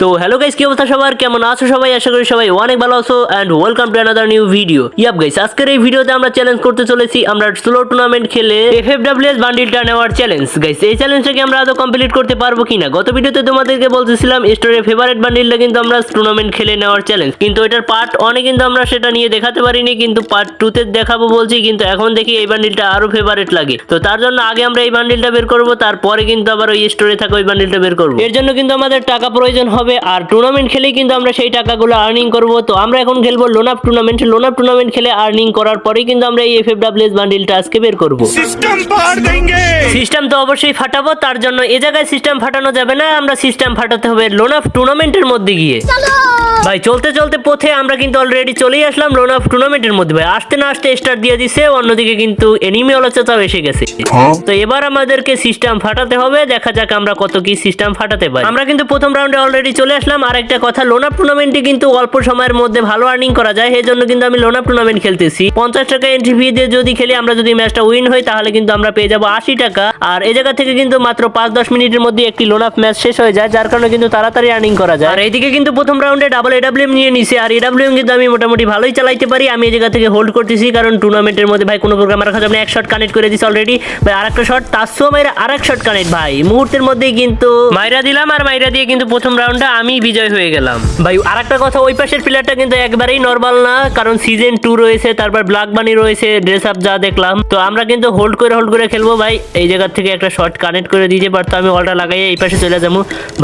তো hello guys কি অবস্থা সবার? কেমন আছো সবাই? আশা করি সবাই অনেক ভালো আছো and welcome to another new video yup guys আজকের এই ভিডিওতে আমরা চ্যালেঞ্জ করতে চলেছি, আমরা স্লো টুর্নামেন্ট খেলে এফএফডব্লিউএস বান্ডিলটা নেওয়ার চ্যালেঞ্জ গাইস এই চ্যালেঞ্জটাকে আমরা আদৌ কমপ্লিট করতে পারব কিনা? গত ভিডিওতে তোমাদেরকে বলতেছিলাম স্টোরের ফেভারিট বান্ডিলটা কিন্তু আমরা টুর্নামেন্ট খেলে নেওয়ার চ্যালেঞ্জ কিন্তু এটার পার্ট অনেক কিন্তু আমরা সেটা নিয়ে দেখাতে পারিনি, কিন্তু পার্ট টুতে দেখাবো বলছি, কিন্তু এখন দেখি এই বান্ডিলটা আরও ফেভারিট লাগে। তো তার জন্য আগে আমরা এই বান্ডিলটা বের করব, তারপরে কিন্তু আবার ওই স্টোরে থাকা ওই বান্ডিলটা বের করব। এর জন্য কিন্তু আমাদের টাকা প্রয়োজন হবে হবে আর টুর্নামেন্ট খেলেই কিন্তু আমরা সেই টাকাগুলো আর্নিং করব। তো আমরা এখন খেলব লোন up tournament loan up tournament খেলে আর্নিং করার পরেই কিন্তু আমরা এই এফ এফ ডাব্লিউএস বান্ডিলটা আজকে বের করব। সিস্টেম তো অবশ্যই ফাটাবো তার জন্য এ জায়গায় সিস্টেম ফাটানো যাবে না আমরা সিস্টেম ফাটাতে হবে লোন আপ টুর্নামেন্টের মধ্যে গিয়ে। ভাই চলতে চলতে পথে আমরা কিন্তু অলরেডি চলেই আসলাম লোন অফ টুর্নামেন্টের মধ্যে। ভাই আসতে না আসতে স্টার দিয়ে দিছে অন্যদিকে কিন্তু এনিমি অলচেতাও এসে গেছে। তো এবার আমাদেরকে সিস্টেম ফাটাতে হবে দেখা যাক আমরা কত কি সিস্টেম ফাটাতে পারি। আমরা কিন্তু প্রথম রাউন্ডে অলরেডি চলে আসলাম। আর একটা কথা, লোন টুর্নামেন্টে কিন্তু অল্প সময়ের মধ্যে ভালো আর্নিং করা যায়। সেই জন্য কিন্তু আমি লোন টুর্নামেন্ট খেলতেছি। পঞ্চাশ টাকা এন্ট্রি ফি দিয়ে যদি খেলি, আমরা যদি ম্যাচটা উইন হই, তাহলে কিন্তু আমরা পেয়ে যাব আশি টাকা। আর এই জায়গা থেকে কিন্তু মাত্র পাঁচ দশ মিনিটের মধ্যে একটি লোন অফ ম্যাচ শেষ হয়ে যায়, যার কারণে কিন্তু তাড়াতাড়ি আর্নিং করা যায়। আর এইদিকে কিন্তু প্রথম রাউন্ডে ডাবল এডাব্লিউএম নিয়ে নিছে, আর এডাব্লিউএম কিন্তু আমি মোটামুটি ভালোই চালাইতে পারি। আমি এই জায়গা থেকে হোল্ড করতেছি, কারণ টুর্নামেন্টের মধ্যে ভাই কোনো প্রোগ্রাম রাখা যাবে এক শট কানেক্ট করে দিছি অলরেডি ভাই আর একটা শট তার সময় আর এক শট কানেক্ট ভাই, মুহূর্তের মধ্যেই কিন্তু মাইরা দিলাম, আর মাইরা দিয়ে কিন্তু প্রথম রাউন্ডে আমি বিজয় হয়ে গেলাম। ভাই আর একটা কথা, ওই পাশের প্লেয়ারটা কিন্তু একবারেই নর্মাল না, কারণ সিজন টু রয়েছে, তারপর ব্ল্যাক বানি রয়েছে ড্রেস আপ যা দেখলাম। তো আমরা কিন্তু হোল্ড করে হোল্ড করে খেলব, ভাই। এই জায়গা থেকে একটা শর্ট কানেক্ট করে দিতে পারতো, আমি অলটা লাগাই এই পাশে চলে যাব।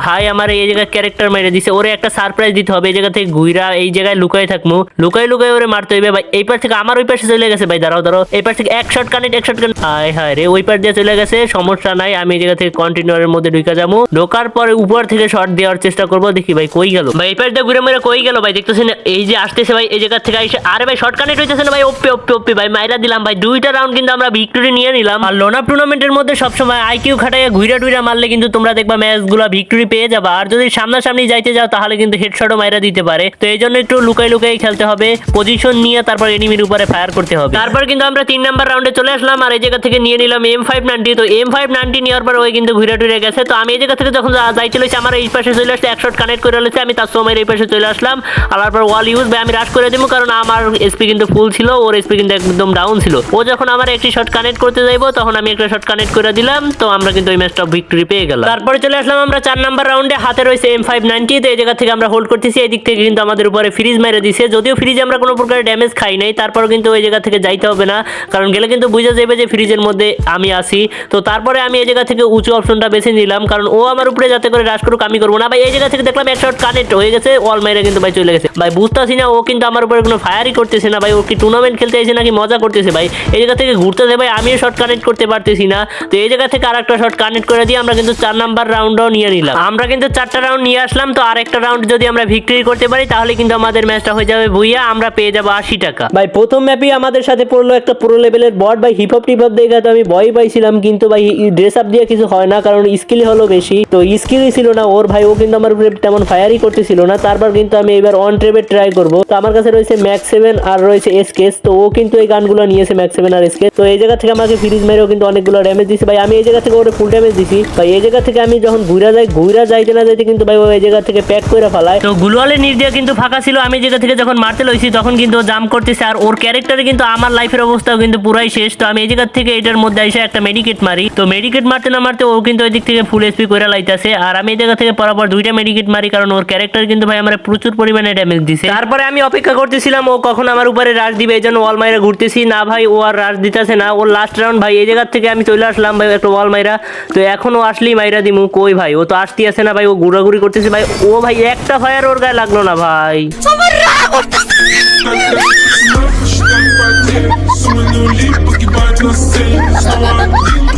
ভাই, আমার এই জায়গায় ক্যারেক্টার মেরে দিছে, ওরে একটা সারপ্রাইজ দিতে হবে, এই জায়গা থেকে ঘুইরা এই জায়গায় লুকাই থাকব। লুকাই লুকাই ওরে মারতে হইবে, ভাই। এই পাশ থেকে আমার ওই পাশে চলে গেছে, ভাই, দাঁড়াও দাঁড়াও। এই পাশ থেকে এক শর্ট কানেক্ট এক শর্ট কানেক্ট হায় হায় রে, ওই পাশ দিয়ে চলে গেছে, সমস্যা নাই, আমি এই জায়গা থেকে কন্টিনিউয়ারের মধ্যে ঢুকে যাব। ঢোকার পরে উপর থেকে শর্ট দেওয়ার চেষ্টা করব দেখি ভাই কই গেল? ভাই এই দিয়ে ঘুরে মেরে কই গেল ভাই? দেখতেছেন এই যে আসতেছে ভাই এই জায়গা থেকে আইসে আরে ভাই শর্ট কানেক্ট হইতেছে না ভাই? ওপে ওপে ওপে ভাই মাইরা দিলাম ভাই। দুইটা রাউন্ড কিন্তু আমরা ভিক্টোরি নিয়ে নিলাম। আর লোনা টুর্নামেন্টের মধ্যে সবসময় আইকিউ খাটাইয়া ঘুরে টুইরা মারলে কিন্তু তোমরা দেখবা ম্যাচগুলো ভিক্টোরি পেয়ে যাবা। আর যদি সামনাসামনি যাইতে যাও তাহলে কিন্তু হেডশটও মাইরা দিতে পারে। তো এই জন্য একটু লুকাই লুকাই খেলতে হবে। পজিশন নিয়ে তারপর এনিমির উপরে ফায়ার করতে হবে। তারপর কিন্তু আমরা তিন নাম্বার রাউন্ডে চলে আসলাম আর এই জায়গা থেকে নিয়ে নিলাম এম ফাইভ নাইনটি তো এম ফাইভ নাইনটি নেওয়ার পর ওই কিন্তু ঘুরে টুরে গেছে। তো আমি এই জায়গা থেকে যখন যা- যাইতে লইছি আমার এই পাশে চলে আসছে একশট কানেক্ট করে রয়েছে আমি তার সময় এই পাশে চলে আসলাম। আর তারপর ওয়াল ইউজ আমি রাশ করে দেবো, কারণ আমার এসপি কিন্তু ফুল ছিল, ওর এসপি কিন্তু একদম ডাউন ছিল। ও যখন আমার একটি শট কানেক্ট করতে যাইবো, তখন আমি একটা শট কানেক্ট করে দিলাম, তো আমরা কিন্তু ওই ম্যাচটা ভিক্টরি পেয়ে গেলাম। তারপরে চলে আসলাম আমরা চার নাম্বার রাউন্ডে হাতে রয়েছে এম ফাইভ নাইনটি তো এই জায়গা থেকে আমরা হোল্ড করতেছি এই দিক থেকে কিন্তু আমাদের উপরে ফ্রিজ মেরে দিছে। যদিও ফ্রিজে আমরা কোনো প্রকার ড্যামেজ খাই নাই তারপর কিন্তু ওই জায়গা থেকে যাইতে হবে না, কারণ গেলে কিন্তু বুঝা যাবে যে ফ্রিজের মধ্যে আমি আসি তো তারপরে আমি এই জায়গা থেকে উঁচু অপশনটা বেছে নিলাম, কারণ ও আমার উপরে যাতে করে রাশ করুক, আমি করব না। ভাই, এই জায়গা থেকে দেখলাম এক শট কানেক্ট হয়ে গেছে অল মেরে কিন্তু ভাই চলে গেছে। ভাই বুঝতেছি না, ও কিন্তু আমার উপরে কোনো ফায়ারই করতেছে না, ভাই ও কি টুর্নামেন্ট খেলতে এসে নাকি মজা করতেছে ভাই। এই জায়গা থেকে ঘুরতে ভাই, আমিও শট কানেক্ট করতে পারতেছি না। তো এই জায়গা থেকে আরেকটা শট কানেক্ট করে দিয়ে আমরা কিন্তু চার নাম্বার রাউন্ডও নিয়ে নিলাম। আমরা কিন্তু চারটা রাউন্ড নিয়ে আসলাম, তো আরেকটা রাউন্ড যদি আমরা ভিক্টরি করতে পারি, তাহলে কিন্তু আমাদের ম্যাচটা হয়ে যাবে ভুইয়া, আমরা পেয়ে যাব আশি টাকা। ভাই, প্রথম ম্যাপই আমাদের সাথে পড়ল একটা প্রো লেভেলের বট ভাই হিপ হপ টিপ হপ দেখে তো আমি ভয় পাইছিলাম, কিন্তু ভাই ড্রেস আপ দিয়ে কিছু হয় না, কারণ স্কিল হলো বেশি। তো স্কিলই ছিল না ওর, ভাই, ও কিন্তু আমার উপরে তেমন ফায়ারই করতেছিল না। তারপর কিন্তু আমি এবার অন ট্রেবে ট্রাই করব। তো আমার কাছে রয়েছে ম্যাক্স সেভেন আর রয়েছে এসকেস তো ও কিন্তু এই গানগুলো নিয়েছে ম্যাক্স সেভেন আর এসকেস তো এই জায়গা থেকে আমাকে ফ্রিজ মেরেও কিন্তু অনেকগুলো ড্যামেজ দিছে। ভাই, আমি এই জায়গা থেকে ওরে ফুল ড্যামেজ দিছি। ভাই, এই জায়গা থেকে আমি যখন ঘুরা যাই, ঘুরা যাইতে না যাইতে কিন্তু ভাই, ও এই জায়গা থেকে প্যাক করে ফেলায়। তো গুলওয়ালের নির্দিয়া কিন্তু ফাঁকা ছিল। আমি এই জায়গা থেকে যখন মারতে লইছি, তখন কিন্তু ও জাম্প করতেছে। আর ওর ক্যারেক্টারে কিন্তু আমার লাইফের অবস্থাও কিন্তু পুরাই শেষ। তো আমি এই জায়গা থেকে এটার মধ্যে এসে একটা মেডিকেট মারি। তো মেডিকেট মারতে না মারতে ও কিন্তু ওই দিক থেকে ফুল এসপি করে লাইতেছে। আর আমি এই জায়গা থেকে পরাপর দুইটা মেডিকেট মারি কারণ ওর ক্যারেক্টার কিন্তু ভাই আমার প্রচুর পরিমাণে ড্যামেজ দিছে। তারপরে আমি অপেক্ষা করতেছিলাম ও কখন আমার উপরে রাশ দিবে এই জন্য ওয়াল মাইরা ঘুরতেছি। না ভাই ও আর রাশ দিতেছে না। ওর লাস্ট রাউন্ড ভাই এই জায়গা থেকে আমি চলে আসলাম ভাই একটা ওয়াল মাইরা। তো এখনও আসলেই মাইরা দিমু কই ভাই? ও তো আসতে আসে না ভাই ও ঘুরাঘুরি করতেছে ভাই। ও ভাই একটা ফায়ার ওর গায়ে লাগল না ভাই।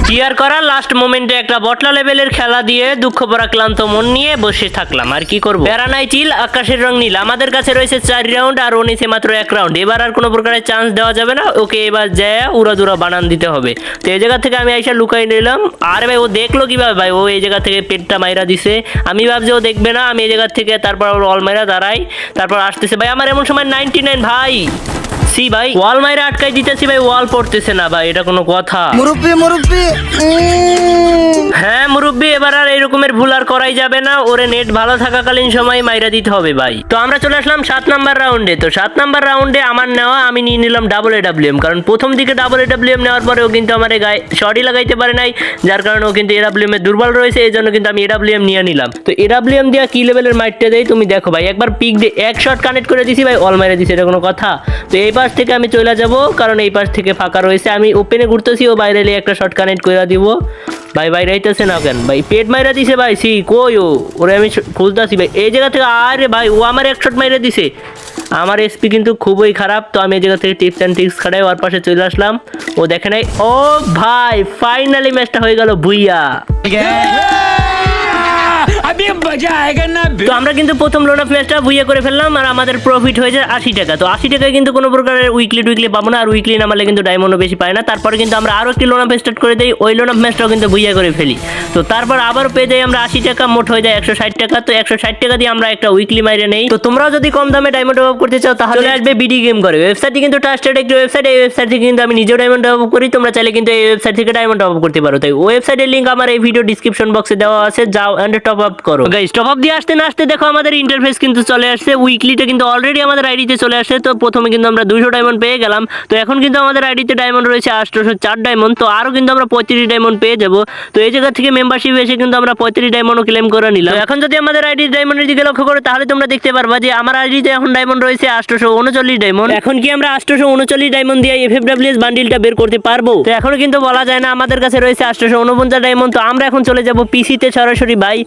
ক্লিয়ার করার লাস্ট মোমেন্টে একটা বটলা লেভেলের খেলা দিয়ে দুঃখ পরাক্লান্ত মন নিয়ে বসে থাকলাম। আর কি করব? প্যারানাই চিল আকাশের রং নীল। আমাদের কাছে রয়েছে চার রাউন্ড আর ও নিচে মাত্র এক রাউন্ড এবার আর কোনো প্রকারের চান্স দেওয়া যাবে না। ওকে এবার যায় উড়া দুরা বানান দিতে হবে। তো এই জায়গা থেকে আমি আইসা লুকাই নিলাম। আরে ভাই, ও দেখল কীভাবে? ভাই, ও এই জায়গা থেকে পেটটা মাইরা দিছে। আমি ভাবছি ও দেখবে না। আমি এই জায়গা থেকে তারপর ওর অল মাইরা দাঁড়াই। তারপর আসতেছে। ভাই, আমার এমন সময় নাইনটি নাইন ভাই! সি ভাই ওয়াল মাইরে আটকাই দিতেছি ভাই ওয়াল পড়তেছে না ভাই এটা কোনো কথা। মুরব্বি মুরব্বি হ্যাঁ মুরব্বী এবার আর এরকমের ভুল আর করাই যাবে না ওরে নেট ভালো থাকাকালীন সময় মাইরা দিতে হবে ভাই। তো আমরা চলে আসলাম সাত নাম্বার রাউন্ডে তো সাত নাম্বার রাউন্ডে আমার নেওয়া আমি নিয়ে নিলাম ডাবল এডাব্লিউএম কারণ প্রথম দিকে ডাবল এডাব্লিউএম নেওয়ার পরেও কিন্তু আমার এই গায়ে শর্টই লাগাইতে পারে নাই যার কারণে ও কিন্তু এডাব্লিউএম এর দুর্বল রয়েছে এই জন্য কিন্তু আমি এডাব্লিউএম নিয়ে নিলাম। তো এডাব্লিউএম দিয়া কি লেভেলের মাইটটা দেয় তুমি দেখো ভাই একবার পিক দিয়ে এক শট কানেক্ট করে দিছি ভাই অল মাইরা দিছি এটা কোনো কথা? তো এই পাশ থেকে আমি চলে যাব, কারণ এই পাশ থেকে ফাঁকা রয়েছে। আমি ওপেনে ঘুরতেছি, ও বাইরে একটা শর্ট কানেক্ট করে দিব। ভাই ভাই, রাইতেছে না কেন? ভাই, পেট মাইরা দিছে ভাই সি কই ও? ওরে আমি খুঁজতাছি ভাই। এই জায়গা থেকে আরে ভাই, ও আমার এক শট মাইরা দিছে। আমার এসপি কিন্তু খুবই খারাপ, তো আমি এই জায়গা থেকে টিপস অ্যান্ড ট্রিক্স খাটাই, ওর পাশে চলে আসলাম। ও দেখে নাই। ও ভাই ফাইনালি ম্যাচটা হয়ে গেল, ভুইয়া। अभी मजा आएगा ना তো আমরা কিন্তু প্রথম লোন অফ ম্যাচটা ভুইয়া করে ফেললাম আর আমাদের প্রফিট হয়ে যায় আশি টাকা তো আশি টাকায় কিন্তু কোনো প্রকারের উইকলি টুইকলি পাবো না আর উইকলি নামালে কিন্তু ডায়মন্ডও বেশি পায় না তারপরে কিন্তু আমরা আরও একটি লোন অফ স্টার্ট করে দিই ওই লোন অফ ম্যাচটাও কিন্তু ভুইয়া করে ফেলি তো তারপর আবারও পেয়ে যাই আমরা আশি টাকা মোট হয়ে যায় একশো ষাট টাকা তো একশো ষাট টাকা দিয়ে আমরা একটা উইকলি মাইরে নেই তো তোমরাও যদি কম দামে ডায়মন্ড অভাব করতে চাও তাহলে চলে আসবে বিডি গেম করে ওয়েবসাইটটি কিন্তু ট্রাস্টেড একটি ওয়েবসাইট এই ওয়েবসাইট থেকে কিন্তু আমি নিজেও ডায়মন্ড অভাব করি তোমরা চাইলে কিন্তু এই ওয়েবসাইট থেকে ডায়মন্ড অভাব করতে পারো তাই ওয়েবসাইটের লিঙ্ক আমার এই ভিডিও ডিসক্রিপশন বক্সে দেওয়া আছে যাও অ্যান্ড টপ আপ করো। গাইস টপ আপ দিয়ে আসতে না আসতে দেখো আমাদের ইন্টারফেস কিন্তু চলে আসছে। উইকলিটা কিন্তু অলরেডি আমাদের আইডিতে চলে আসছে। তো প্রথমে কিন্তু আমরা দুইশো ডায়মন্ড পেয়ে গেলাম। তো এখন কিন্তু আমাদের আইডিতে ডায়মন্ড রয়েছে আটশোশো চার ডায়মন্ড তো আরও কিন্তু আমরা পঁয়ত্রিশ ডায়মন্ড পেয়ে যাব। তো এই জায়গা থেকে মেম্বারশিপ এসে কিন্তু আমরা পঁয়ত্রিশ ডায়মন্ডও ক্লেম করে নিলাম। তো এখন যদি আমাদের আইডি ডায়মন্ডের দিকে লক্ষ্য করো তাহলে তোমরা দেখতে পারবা যে আমার আইডিতে এখন ডায়মন্ড রয়েছে আটশোশো উনচল্লিশ ডায়মন্ড এখন কি আমরা আটশোশো উনচল্লিশ ডায়মন্ড দিয়ে এফ এফ বান্ডিলটা বের করতে পারব? তো এখনও কিন্তু বলা যায় না আমাদের কাছে রয়েছে আটশোশো উনপঞ্চাশ ডায়মন্ড তো আমরা এখন চলে যাব পিসিতে সরাসরি বাই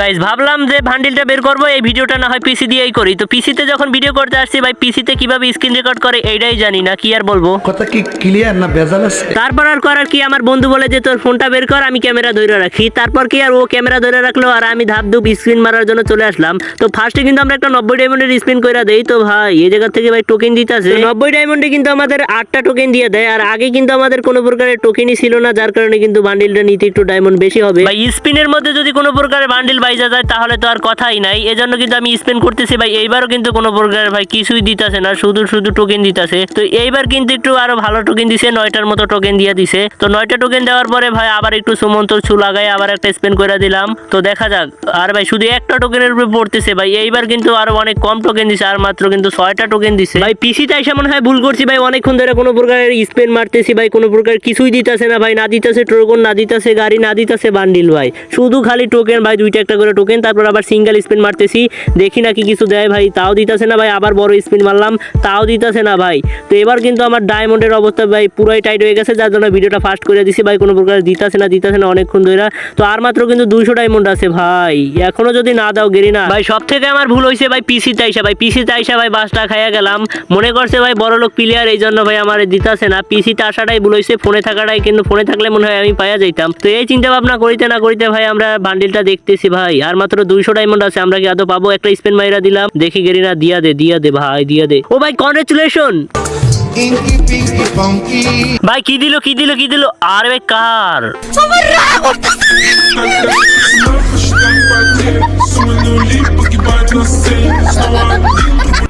গাইজ ভাবলাম যে বান্ডিলটা বের করব এই ভিডিওটা না হয় পিসি দিয়েই করি। তো পিসিতে যখন ভিডিও করতে আসছি ভাই পিসিতে কীভাবে স্ক্রিন রেকর্ড করে এইটাই জানি না কি আর বলব? কথা কি ক্লিয়ার না ভেজাল আছে? তারপর আর করার কি? আমার বন্ধু বলে যে তোর ফোনটা বের কর আমি ক্যামেরা ধরে রাখি। তারপর কি আর ও ক্যামেরা ধরে রাখল? আর আমি ধাপ ধুপ স্ক্রিন মারার জন্য চলে আসলাম। তো ফার্স্টে কিন্তু আমরা একটা নব্বই ডায়মন্ডের স্ক্রিন করে দেই। তো ভাই এই জায়গা থেকে ভাই টোকেন দিতে আছে নব্বই ডায়মন্ডে কিন্তু আমাদের আটটা টোকেন দিয়ে দেয়। আর আগে কিন্তু আমাদের কোনো প্রকারের টোকেনই ছিল না যার কারণে কিন্তু বান্ডিলটা নিতে একটু ডায়মন্ড বেশি হবে। ভাই স্পিনের মধ্যে যদি কোনো প্রকারের বান্ডিল বাইজা যায়, তাহলে তো আর কথাই নাই। এজন্য কিন্তু আমি স্পেন করতেছি ভাই। এইবারও কিন্তু কোনো প্রকারের ভাই কিছুই দিতেছে না, শুধু শুধু টোকেন দিতেছে। তো এইবার কিন্তু একটু আরও ভালো টোকেন দিছে, নয়টার মতো টোকেন দিয়ে দিছে। তো নয়টা টোকেন দেওয়ার পরে ভাই আবার একটু সুমন্ত ছু লাগাই আবার একটা স্পেন করে দিলাম। তো দেখা যাক। আর ভাই শুধু একটা টোকেনের উপরে পড়তেছে ভাই। এইবার কিন্তু আরও অনেক কম টোকেন দিছে, আর মাত্র কিন্তু ছয়টা টোকেন দিছে। ভাই পিসি তাই মনে হয় ভুল করছি ভাই। অনেকক্ষণ ধরে কোনো প্রকারের স্পেন মারতেছি ভাই। কোনো প্রকার কিছুই দিতেছে না ভাই। না দিতেছে টোকন, না দিতেছে গাড়ি, না দিতেছে বান্ডিল ভাই। শুধু খালি টোকেন ভাই, দুইটা একটা করে টোকেন তারপর আবার সিঙ্গেল স্পিন মারতেছি। দেখি নাকি কিছু দেয় ভাই, তাও দিতেছে না ভাই, আবার বড় স্পিন মারলাম, তাও দিতেছে না ভাই। তো এবার কিন্তু আমার ডায়মন্ডের অবস্থা ভাই পুরাই টাইট হয়ে গেছে, যার জন্য ভিডিওটা ফাস্ট করে দিছি ভাই, কোনো প্রকার দিতেছে না দিতেছে না অনেকক্ষণ ধরে। তো আর মাত্র কিন্তু দুইশো ডায়মন্ড আছে ভাই। এখনও যদি না দাও গেরি না ভাই সব থেকে আমার ভুল হয়েছে ভাই পিসি তাইসা ভাই পিসি তাইসা ভাই বাসটা খাইয়া গেলাম। মনে করছে ভাই বড় লোক প্লেয়ার এই জন্য ভাই আমার দিতেছে না। পিসিতে আসাটাই ভুল হয়েছে ফোনে থাকাটাই, কিন্তু ফোনে থাকলে মনে হয় আমি পাইয়া যাইতাম। তো এই চিন্তা ভাবনা করিতে না করিতে ভাই আমরা বান্ডিলটা দেখতেছি ভাই আর মাত্র দুইশো ডায়মন্ড আছে আমরা কি আদৌ পাবো? একটা স্পেন মাইরা দিলাম। দেখি গেরি না দিয়া দে দিয়া দে ভাই দিয়া দে। ও ভাই কনগ্রেচুলেশন. ভাই কি দিল কি দিল কি দিল? আর ভাই কার?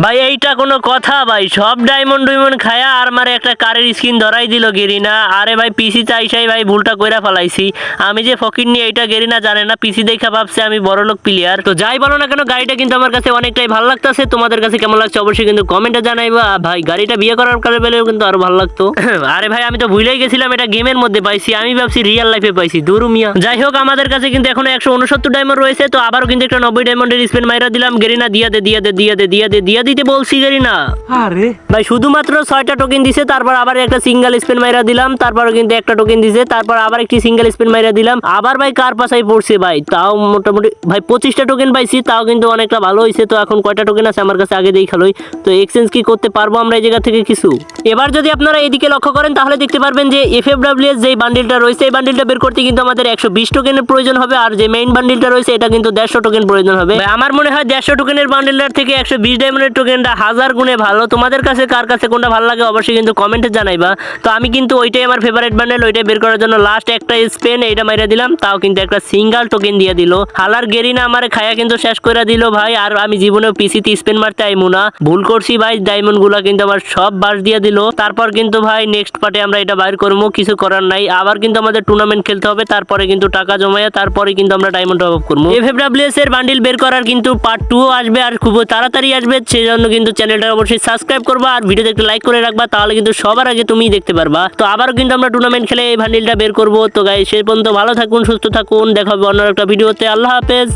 ভাই, এইটা কোনো কথা ভাই। সব ডায়মন্ড ডুইমন্ড খায়া আর মারে একটা কারের স্কিন ধরাই দিল গেরিনা। আরে ভাই পিসি চাইসাই ভাই, ভুলটা কইরা ফেলাইছি। আমি যে ফকির নিয়ে এইটা গেরিনা জানে না পিসি দেখা ভাবছে আমি বড় লোক প্লেয়ার তো যাই বলো না কেন, গাড়িটা কিন্তু আমার কাছে অনেকটাই ভালো লাগতেছে। তোমাদের কাছে কেমন লাগছে অবশ্যই কিন্তু কমেন্টে জানাইবা। ভাই, গাড়িটা বিয়ে করার কালে পেলেও কিন্তু আরও ভালো লাগতো। আরে ভাই, আমি তো ভুলেই গেছিলাম এটা গেমের মধ্যে পাইছি। আমি ভাবছি রিয়েল লাইফে পাইছি। দুরু মিয়া। যাই হোক, আমাদের কাছে কিন্তু এখন একশো উনসত্তর ডায়মন্ড রয়েছে। তো আবারও কিন্তু একটা নব্বই ডায়মন্ডের স্পেন মাইরা দিলাম। গেরিনা দিয়া দে দিয়া দে দিয়া দে দিয়া দে দিয়া দিতে বলছি গেরিনা। अरे ভাই শুধুমাত্র ছয়টা টোকেন দিছে তারপর আবার একটা সিঙ্গেল স্পেন মাইরা দিলাম তারপর কিন্তু একটা টোকেন দিছে তারপর আবার একটি সিঙ্গেল স্পেন মাইরা দিলাম। আবার ভাই কার পাশাই পড়ছে ভাই? তাও মোটামুটি ভাই পঁচিশটা টোকেন পাইছি তাও কিন্তু অনেকটা ভালো হয়েছে তো এখন কয়টা টোকেন আছে আমার কাছে আগে দিয়ে খেলোই তো এক্সচেঞ্জ কি করতে পারব আমরা এই জায়গা থেকে কিছু? এবার যদি আপনারা এদিকে লক্ষ্য করেন তাহলে দেখতে পারবেন যে এফ এফ ডাব্লিউএস যে বান্ডিলটা রয়েছে এই বান্ডিলটা বের করতে কিন্তু আমাদের একশো বিশ টোকেনের প্রয়োজন হবে আর যে মেইন বান্ডিলটা রয়েছে এটা কিন্তু দেড়শো টোকেন প্রয়োজন হবে। আমার মনে হয় দেড়শো টোকেনের বান্ডিলটার থেকে একশো বিশ ডায়মন্ডের টোকেনটা হাজার গুণে ভালো। তোমাদের কাছে কার কাছে কোনটা ভালো লাগে অবশ্যই কিন্তু কমেন্টে জানাইবা। তো আমি কিন্তু ওইটাই আমার ফেভারিট বান্ডেল ওইটাই বের করার জন্য লাস্ট একটা স্পেন এইটা মাইরা দিলাম। তাও কিন্তু একটা সিঙ্গাল টোকেন দিয়ে দিল। হালার গেরিনা আমার খায়া কিন্তু শেষ করে দিল ভাই। আর আমি জীবনেও পিসিতে স্পেন মারতে আইমু না। ভুল করছি ভাই। ডায়মন্ডগুলা কিন্তু আবার সব বাস দিয়ে দিল। তারপর কিন্তু ভাই নেক্সট পার্টে আমরা এটা বাইর করব কিছু করার নাই। আবার কিন্তু আমাদের টুর্নামেন্ট খেলতে হবে। তারপরে কিন্তু টাকা জমায়া তারপরে কিন্তু আমরা ডায়মন্ড আপ করব এফএফডব্লিউএস এর বান্ডিল বের করার কিন্তু পার্ট টু আসবে আর খুব তাড়াতাড়ি আসবে সেই জন্য কিন্তু চ্যানেলটা অবশ্যই সাবস্ক্রাইব করবা আর ভিডিওতে একটু লাইক করে রাখবা, তাহলে কিন্তু সবার আগে তুমি দেখতে পারবা। তো আবারও কিন্তু আমরা টুর্নামেন্ট খেলে এই বান্ডিলটা বের করব। তো গাই সে পর্যন্ত ভালো থাকুন, সুস্থ থাকুন দেখাবো অন্য একটা ভিডিওতে আল্লাহ হাফেজ।